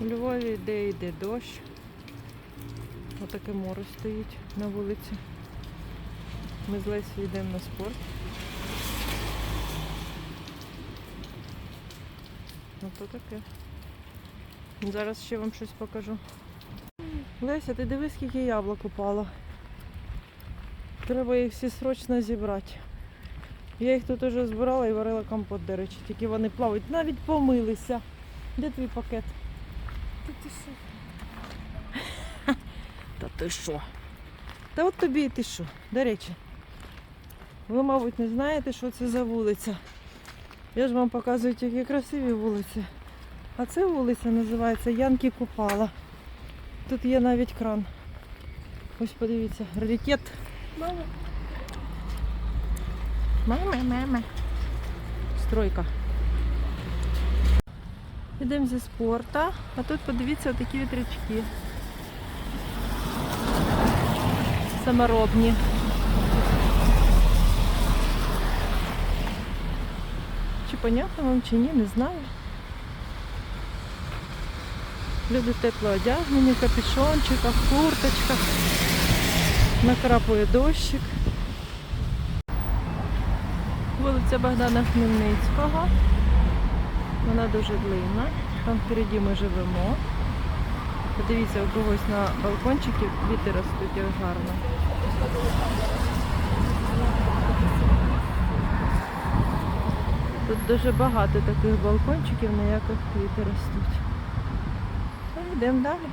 У Львові йде йде дощ. Отаке море стоїть на вулиці. Ми з Лесією йдемо на спорт. Ото таке. Зараз ще вам щось покажу. Леся, ти дивись, скільки яблук упало. Треба їх всі срочно зібрати. Я їх тут уже збирала і варила компот, до речі, тільки вони плавають, навіть помилися. Де твій пакет? Та ти що? Та от тобі і ти що, до речі. Ви, мабуть, не знаєте, що це за вулиця. Я ж вам показую тільки красиві вулиці. А це вулиця називається Янки Купала. Тут є навіть кран. Ось подивіться, раритет. Мама, Мама, мама. Стройка. Йдемо зі спорту, а тут подивіться отакі вітрячки. Саморобні. Чи понятно вам, чи ні, не знаю. Люди тепло одягнені, капюшончиках, курточках. Накрапує дощик. Вулиця Богдана Хмельницького. Вона дуже длинна. Там впереді ми живемо. Подивіться, у когось на балкончики квіти ростуть як гарно. Тут дуже багато таких балкончиків, на яких квіти ростуть. Йдемо далі.